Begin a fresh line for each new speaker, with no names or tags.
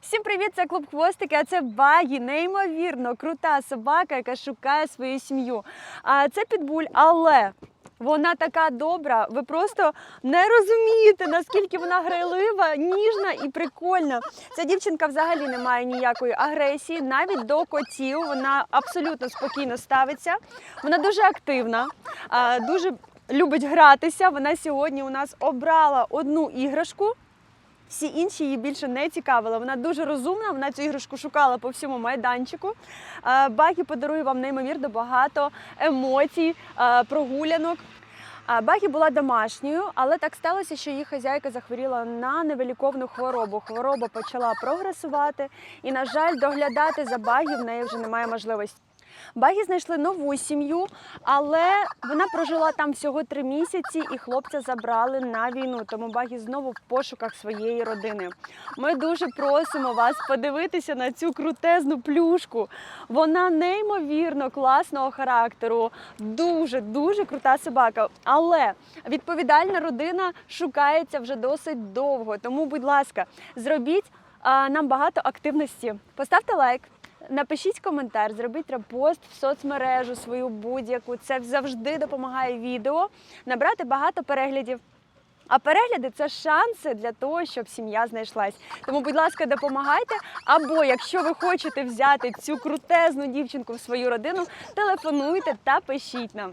Всім привіт! Це клуб хвостики. А це Багі, неймовірно крута собака, яка шукає свою сім'ю. А це підбуль, але вона така добра. Ви просто не розумієте, наскільки вона грайлива, ніжна і прикольна. Ця дівчинка взагалі не має ніякої агресії, навіть до котів. Вона абсолютно спокійно ставиться. Вона дуже активна, дуже любить гратися. Вона сьогодні у нас обрала одну іграшку. Всі інші її більше не цікавили. Вона дуже розумна. Вона цю іграшку шукала по всьому майданчику. Е, Багі подарує вам неймовірно багато емоцій, е, прогулянок. А Багі була домашньою, але так сталося, що її хазяйка захворіла на невиліковну хворобу. Хвороба почала прогресувати, і, на жаль, доглядати за Багі в неї вже немає можливості. Багі знайшли нову сім'ю, але вона прожила там всього три місяці, і хлопця забрали на війну. Тому Багі знову в пошуках своєї родини. Ми дуже просимо вас подивитися на цю крутезну плюшку. Вона неймовірно класного характеру, дуже дуже крута собака. Але відповідальна родина шукається вже досить довго. Тому, будь ласка, зробіть а, нам багато активності. Поставте лайк. Напишіть коментар, зробіть репост в соцмережу свою будь-яку. Це завжди допомагає відео набрати багато переглядів. А перегляди це шанси для того, щоб сім'я знайшлась. Тому, будь ласка, допомагайте. Або якщо ви хочете взяти цю крутезну дівчинку в свою родину, телефонуйте та пишіть нам.